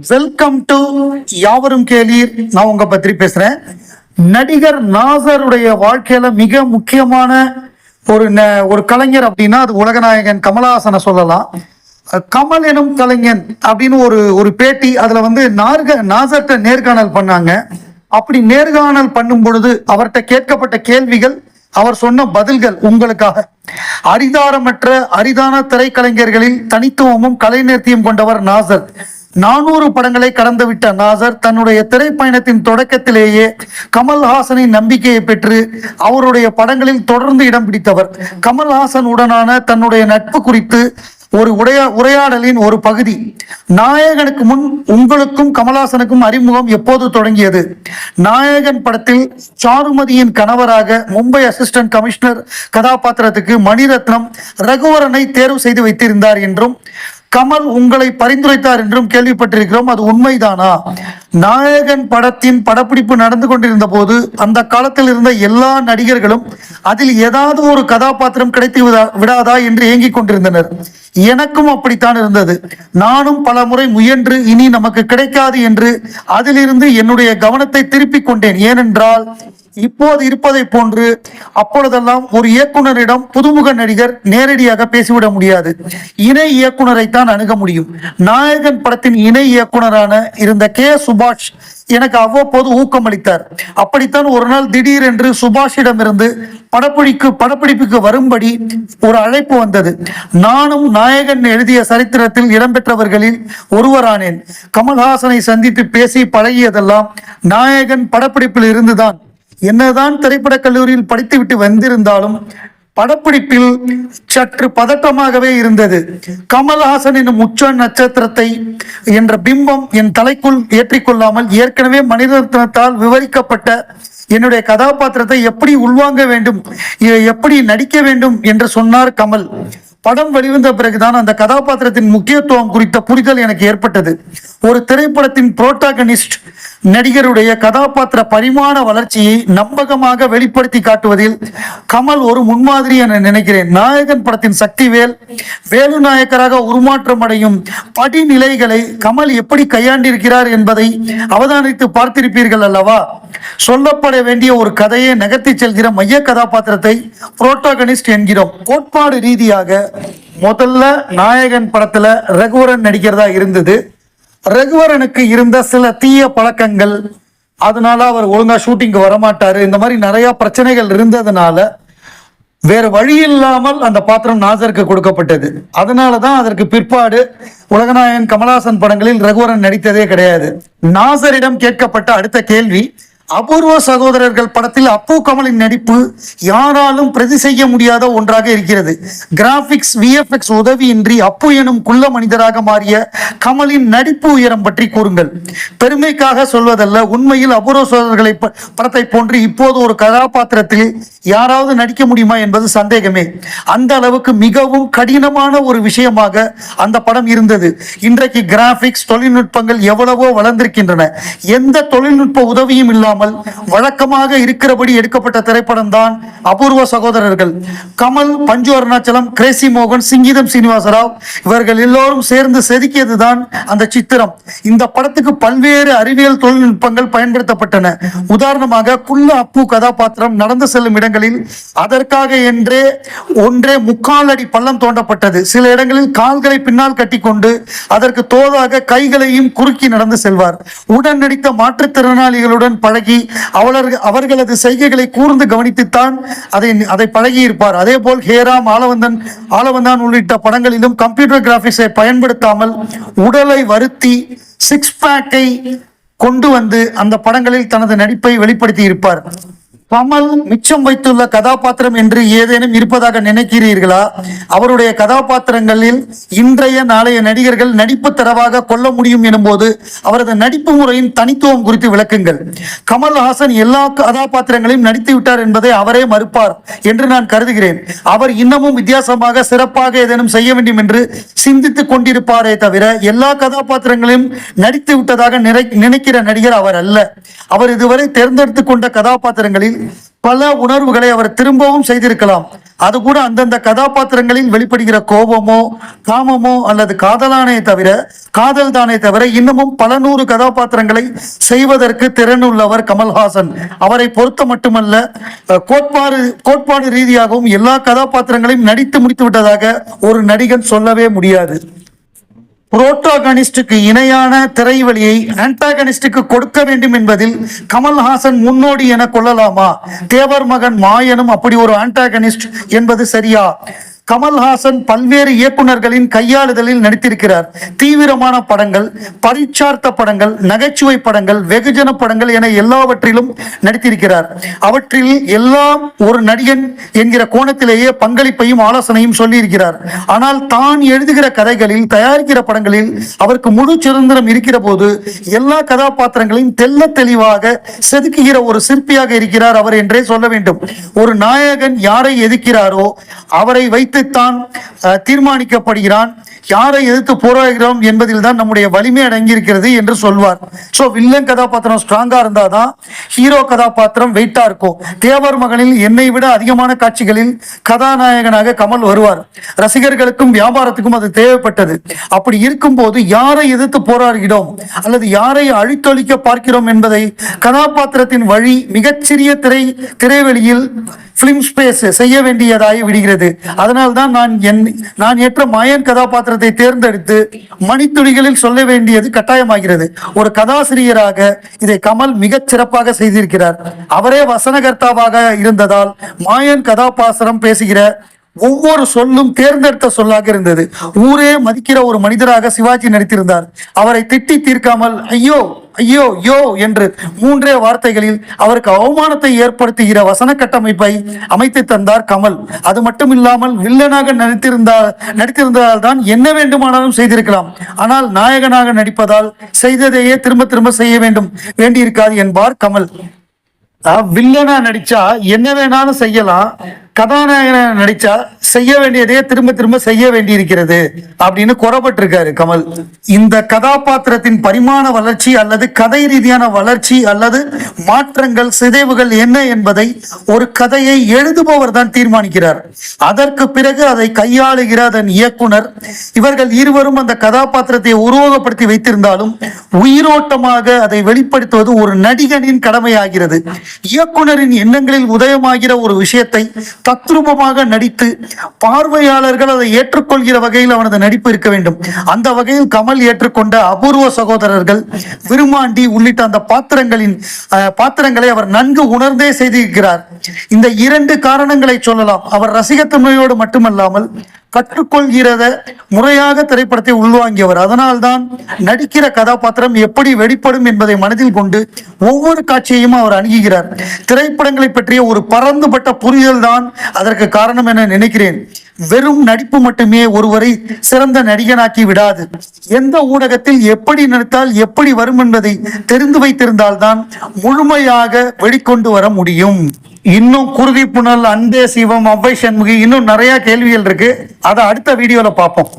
Welcome to யாவரும் கேளீர். நான் உங்க பத்திரி பேசுறேன். நடிகர் நாசருடைய வாழ்க்கையில மிக முக்கியமான ஒரு ந- ஒரு கலைஞர் அப்படின்னா அது உலகநாயகன் கமலஹாசனை சொல்லலாம். கமல் எனும் கலைஞன் அப்படின்னு ஒரு ஒரு பேட்டி அதுல வந்து நார்க நாசர்கிட்ட நேர்காணல் பண்ணாங்க. அப்படி நேர்காணல் பண்ணும் பொழுது அவர்கிட்ட கேட்கப்பட்ட கேள்விகள் அவர் சொன்ன பதில்கள் உங்களுக்காக. அரிதாரமற்ற அரிதான திரைக்கலைஞர்களில் தனித்துவமும் கலைநேர்த்தியும் கொண்டவர் நாசர். நானூறு படங்களை கடந்துவிட்ட நாசர் தன்னுடைய திரைப்பயணத்தின் தொடக்கத்திலேயே கமல்ஹாசனின் நம்பிக்கையை பெற்று அவருடைய படங்களில் தொடர்ந்து இடம் பிடித்தவர். கமல்ஹாசன் உடனான தன்னுடைய நட்பு குறித்து ஒரு உடையா உரையாடலின் ஒரு பகுதி. நாயகனுக்கு முன் உங்களுக்கும் கமலஹாசனுக்கும் அறிமுகம் எப்போது தொடங்கியது? நாயகன் படத்தில் சாருமதியின் கணவராக மும்பை அசிஸ்டன்ட் கமிஷனர் கதாபாத்திரத்துக்கு மணிரத்னம் ரகுவரனை தேர்வு செய்து வைத்திருந்தார் என்றும் கமல் உங்களை பரிந்துரைத்தார் என்றும் கேள்விப்பட்டிருக்கிறோம். அது உண்மைதானா? நாயகன் படத்தின் படப்பிடிப்பு நடந்து கொண்டிருந்த போது அந்த காலத்தில் இருந்த எல்லா நடிகர்களும் அதில் ஏதாவது ஒரு கதாபாத்திரம் கிடைத்து விடா- விடாதா என்று ஏங்கிக் கொண்டிருந்தனர். எனக்கும் அப்படித்தான் இருந்தது. நானும் பல முறை முயன்று இனி நமக்கு கிடைக்காது என்று அதிலிருந்து என்னுடைய கவனத்தை திருப்பிக் கொண்டேன். ஏனென்றால் இப்போது இருப்பதை போன்று அப்பொழுதெல்லாம் ஒரு இயக்குனரிடம் புதுமுக நடிகர் நேரடியாக பேசிவிட முடியாது. இணை இயக்குனரை தான் அணுக முடியும். நாயகன் படத்தின் இணை இயக்குனரான இருந்த கே சுபாஷ் எனக்கு அவ்வப்போது ஊக்கமளித்தார். அப்படித்தான் ஒரு நாள் திடீரென்று சுபாஷிடமிருந்து படப்பிடிக்கு படப்பிடிப்புக்கு வரும்படி ஒரு அழைப்பு வந்தது. நானும் நாயகன் எழுதிய சரித்திரத்தில் இடம்பெற்றவர்களில் ஒருவரானேன். கமல்ஹாசனை சந்தித்து பேசி பழகியதெல்லாம் நாயகன் படப்பிடிப்பில் இருந்துதான். என்னதான் திரைப்படக் கல்லூரியில் படித்துவிட்டு வந்திருந்தாலும் படப்பிடிப்பில் சற்று பதட்டமாகவே இருந்தது. கமல்ஹாசன் என்னும் உச்ச நட்சத்திரத்தை என்ற பிம்பம் என் தலைக்குள் ஏற்றிக்கொள்ளாமல் ஏற்கனவே மனிதத்தினத்தால் விவரிக்கப்பட்ட என்னுடைய கதாபாத்திரத்தை எப்படி உள்வாங்க வேண்டும் எப்படி நடிக்க வேண்டும் என்று சொன்னார் கமல். படம் வெளிவந்த பிறகுதான் அந்த கதாபாத்திரத்தின் முக்கியத்துவம் குறித்த புரிதல் எனக்கு ஏற்பட்டது. ஒரு திரைப்படத்தின் புரோட்டாகனிஸ்ட் நடிகருடைய கதாபாத்திர பரிமாண வளர்ச்சியை நம்பகமாக வெளிப்படுத்தி காட்டுவதில் கமல் ஒரு முன்மாதிரி என நினைக்கிறேன். நாயகன் படத்தின் சக்திவேல் வேலு நாயக்கராக உருமாற்றம் அடையும் படிநிலைகளை கமல் எப்படி கையாண்டிருக்கிறார் என்பதை அவதானித்து பார்த்திருப்பீர்கள் அல்லவா? சொல்லப்பட வேண்டிய ஒரு கதையை நகர்த்தி செல்கிற மைய கதாபாத்திரத்தை புரோட்டாகனிஸ்ட் என்கிறோம். கோட்பாடு ரீதியாக முதல்ல நாயகன் படத்துல ரகுவரன் நடிக்கிறதா இருந்தது. ரகுவரனுக்கு இருந்த சில தீய பழக்கங்கள் அதனால அவர் ஒழுங்கா ஷூட்டிங்க்கு வரமாட்டாரு. இந்த மாதிரி நிறைய பிரச்சனைகள் இருந்ததுனால வேற வழி இல்லாமல் அந்த பாத்திரம் நாசருக்கு கொடுக்கப்பட்டது. அதனால தான் அதற்கு பிற்பாடு உலகநாயகன் கமலஹாசன் படங்களில் ரகுவரன் நடித்ததே கிடையாது. நாசரிடம் கேட்கப்பட்ட அடுத்த கேள்வி அபூர்வ சகோதரர்கள் படத்தில் அப்பு கமலின் நடிப்பு யாராலும் பிரதி செய்ய முடியாத ஒன்றாக இருக்கிறது. கிராபிக்ஸ் விஎஃப்எக்ஸ் உதவியின்றி அப்பு எனும் குள்ள மனிதராக மாறிய கமலின் நடிப்பு உயரம் பற்றி கூறுங்கள். பெருமைக்காக சொல்வதல்ல உண்மையில் அபூர்வ சகோதரர்களை படத்தை போன்று இப்போது ஒரு கதாபாத்திரத்தில் யாராவது நடிக்க முடியுமா என்பது சந்தேகமே. அந்த அளவுக்கு மிகவும் கடினமான ஒரு விஷயமாக அந்த படம் இருந்தது. இன்றைக்கு கிராபிக்ஸ் தொழில்நுட்பங்கள் எவ்வளவோ வளர்ந்திருக்கின்றன. எந்த தொழில்நுட்ப உதவியும் இல்லாமல் இல்லாமல் வழக்கமாக இருக்கிறபடி எடுக்கப்பட்ட திரைப்படம் தான் அபூர்வ சகோதரர்கள். கமல் பஞ்சு அருணாச்சலம் கிரேசி மோகன் சிங்கீதம் சீனிவாசராவ் இவர்கள் எல்லோரும் சேர்ந்து செதுக்கியது தான் அந்த சித்திரம். இந்த படத்துக்கு பல்வேறு அறிவியல் தொழில்நுட்பங்கள் பயன்படுத்தப்பட்டன. உதாரணமாக குள்ள அப்பு கதாபாத்திரம் நடந்து செல்லும் இடங்களில் அதற்காக என்றே ஒன்றே முக்கால் அடி பள்ளம் தோண்டப்பட்டது. சில இடங்களில் கால்களை பின்னால் கட்டிக்கொண்டு அதற்கு தோதாக கைகளையும் குறுக்கி நடந்து செல்வார். உடன் நடித்த மாற்றுத்திறனாளிகளுடன் பழகி அவளர் அவர்களது செய்கைகளை கூர்ந்து கவனித்துத்தான் அதை அதை பழகி இருப்பார் அதே போல் ஹேராம் ஆலவந்தன் ஆலவந்தான் உள்ளிட்ட படங்களிலும் கம்ப்யூட்டர் கிராபிக்ஸை பயன்படுத்தாமல் உடலை வருத்தி சிக்ஸ் பேக்கை கொண்டு வந்து அந்த படங்களில் தனது நடிப்பை வெளிப்படுத்தி இருப்பார் கமல் மிச்சம் வைத்துள்ள கதாபாத்திரம் என்று ஏதேனும் இருப்பதாக நினைக்கிறீர்களா? அவருடைய கதாபாத்திரங்களில் இன்றைய நாளைய நடிகர்கள் நடிப்பு தரவாக கொள்ள முடியும் எனும்போது அவரது நடிப்பு முறையின் தனித்துவம் குறித்து விளக்குங்கள். கமல்ஹாசன் எல்லா கதாபாத்திரங்களையும் நடித்து விட்டார் என்பதை அவரே மறுப்பார் என்று நான் கருதுகிறேன். அவர் இன்னமும் வித்தியாசமாக சிறப்பாக ஏதேனும் செய்ய வேண்டும் என்று சிந்தித்துக் கொண்டிருப்பாரே தவிர எல்லா கதாபாத்திரங்களையும் நடித்து விட்டதாக நினை- நினைக்கிற நடிகர் அவர் அல்ல. அவர் இதுவரை தேர்ந்தெடுத்துக் கொண்ட கதாபாத்திரங்களில் பல உணர்வுகளை அவர் திரும்பவும் செய்திருக்கலாம். அது கூட அந்தந்த கதாபாத்திரங்களில் வெளிப்படுகிற கோபமோ காமமோ அல்லது காதலானே தவிர காதல் தானே தவிர இன்னமும் பல நூறு கதாபாத்திரங்களை செய்வதற்கு திறனுள்ளவர் கமல்ஹாசன். அவரை பொறுத்த மட்டுமல்ல கோட்பாடு கோட்பாடு ரீதியாகவும் எல்லா கதாபாத்திரங்களையும் நடித்து முடித்து விட்டதாக ஒரு நடிகன் சொல்லவே முடியாது. புரோட்டோகனிஸ்டுக்கு இணையான திரைவழியை ஆன்டாகனிஸ்டுக்கு கொடுக்க வேண்டும் என்பதில் கமல்ஹாசன் முன்னோடி என கொள்ளலாமா? தேவர் மகன் மாயனும் அப்படி ஒரு ஆன்டாகனிஸ்ட் என்பது சரியா? கமல்ஹாசன் பல்வேறு இயக்குனர்களின் கையாளுதலில் நடித்திருக்கிறார். தீவிரமான படங்கள் பரிச்சார்த்த படங்கள் நகைச்சுவை படங்கள் வெகுஜன படங்கள் என எல்லாவற்றிலும் நடித்திருக்கிறார். அவற்றில் எல்லாம் ஒரு நடிகன் என்கிற கோணத்திலேயே பங்களிப்பையும் ஆலோசனையும் சொல்லியிருக்கிறார். ஆனால் தான் எழுதுகிற கதைகளில் தயாரிக்கிற படங்களில் அவருக்கு முழு சுதந்திரம் இருக்கிற போது எல்லா கதாபாத்திரங்களையும் தெல்ல தெளிவாக செதுக்குகிற ஒரு சிற்பியாக இருக்கிறார் அவர் என்றே சொல்ல வேண்டும். ஒரு நாயகன் யாரை எதிர்க்கிறாரோ அவரை வைத்து அஹ், தீர்மானிக்கப்படுகிறான். யாரை எதிர்த்து போராடுகிறோம் என்பதில் தான் நம்முடைய வலிமை அடங்கியிருக்கிறது என்று சொல்வார். ஸோ வில்லன் கதாபாத்திரம் ஸ்ட்ராங்கா இருந்தாதான் ஹீரோ கதாபாத்திரம் வெயிட்டா இருக்கும். தேவர் மகனில் என்னை விட அதிகமான காட்சிகளில் கதாநாயகனாக கமல் வருவார். ரசிகர்களுக்கும் வியாபாரத்துக்கும் அது தேவைப்பட்டது. அப்படி இருக்கும்போது யாரை எதிர்த்து போராடுகிறோம்? அல்லது யாரை அழித்தொழிக்க பார்க்கிறோம் என்பதை கதாபாத்திரத்தின் வழி மிகச்சிறிய திரை திரைவெளியில் பிலிம் ஸ்பேஸ் செய்ய வேண்டியதாகி விடுகிறது. அதனால்தான் நான் என் நான் ஏற்ற மாயன் கதாபாத்திரத்தை தேர்ந்தெடுத்து மணித்துளிகளில் சொல்ல வேண்டியது கட்டாயமாகிறது. ஒரு கதாசிரியராக இதை கமல் மிகச் சிறப்பாக செய்திருக்கிறார். அவரே வசனகர்த்தாவாக இருந்ததால் மாயன் கதாபாத்திரம் பேசுகிற ஒவ்வொரு சொல்லும் தேர்ந்தெடுத்த சொல்லாக இருந்தது. ஊரே மதிக்கிற ஒரு மனிதராக சிவாஜி நடித்திருந்தார். அவரை திட்டி தீர்க்காமல் ஐயோ ஐயோ யோ என்று மூன்றே வார்த்தைகளில் அவருக்கு அவமானத்தை ஏற்படுத்துகிற வசன கட்டமைப்பை அமைத்து தந்தார் கமல். அது மட்டும் இல்லாமல் வில்லனாக நடித்திருந்தால் நடித்திருந்ததால் தான் என்ன வேண்டுமானாலும் செய்திருக்கலாம். ஆனால் நாயகனாக நடிப்பதால் செய்ததையே திரும்ப திரும்ப செய்ய வேண்டும் வேண்டியிருக்காது என்பார் கமல். வில்லனா நடிச்சா என்ன வேணாலும் செய்யலாம். கதாநாயகனா நடிச்சா செய்ய வேண்டியதே திரும்ப திரும்ப செய்ய வேண்டியிருக்கிறது அப்படின்னு குறப்பட்டிருக்காரு கமல். இந்த கதாபாத்திரத்தின் பரிமாண வளர்ச்சி அல்லது கதை ரீதியான வளர்ச்சி அல்லது மாற்றங்கள் சிதைவுகள் என்ன என்பதை ஒரு கதையை எழுதுபவர் தான் தீர்மானிக்கிறார். அதற்கு பிறகு அதை கையாளுகிற அதன் இயக்குனர் இவர்கள் இருவரும் அந்த கதாபாத்திரத்தை உருவகப்படுத்தி வைத்திருந்தாலும் உயிரோட்டமாக அதை வெளிப்படுத்துவது ஒரு நடிகனின் கடமையாகிறது. இயக்குனரின் எண்ணங்களில் உதயமாகிற ஒரு விஷயத்தை தத்ரூபமாக நடித்து பார்வையாளர்கள் அதை ஏற்றுக்கொள்கிற வகையில் அவனது நடிப்பு இருக்க வேண்டும். அந்த வகையில் கமல் ஏற்றுக்கொண்ட அபூர்வ சகோதரர்கள் விருமாண்டி உள்ளிட்ட அந்த பாத்திரங்களின் பாத்திரங்களை அவர் நன்கு உணர்ந்தே செய்திருக்கிறார். இந்த இரண்டு காரணங்களை சொல்லலாம். அவர் ரசிகத்தன்மையோடு மட்டுமல்லாமல் கற்றுக்கொள்கிறத முறையாக திரைப்படத்தை உள்வாங்கியவர். அதனால்தான் நடிக்கிற கதாபாத்திரம் எப்படி வெளிப்படும் என்பதை மனதில் கொண்டு ஒவ்வொரு காட்சியையும் அவர் அணுகுகிறார். திரைப்படங்களை பற்றிய ஒரு பரந்துபட்ட புரிதல் தான் அதற்கு காரணம் என நினைக்கிறேன். வெறும் நடிப்பு மட்டுமே ஒருவரை சிறந்த நடிகனாக்கி விடாது. எந்த ஊடகத்தில் எப்படி நடித்தால் எப்படி வரும் என்பதை தெரிந்து வைத்திருந்தால்தான் முழுமையாக வெளிக்கொண்டு வர முடியும். இன்னும் குருதி புனல் அன்பே சிவம் அவ்வை சண்முகி இன்னும் நிறைய கேள்விகள் இருக்கு. அதை அடுத்த வீடியோல பார்ப்போம்.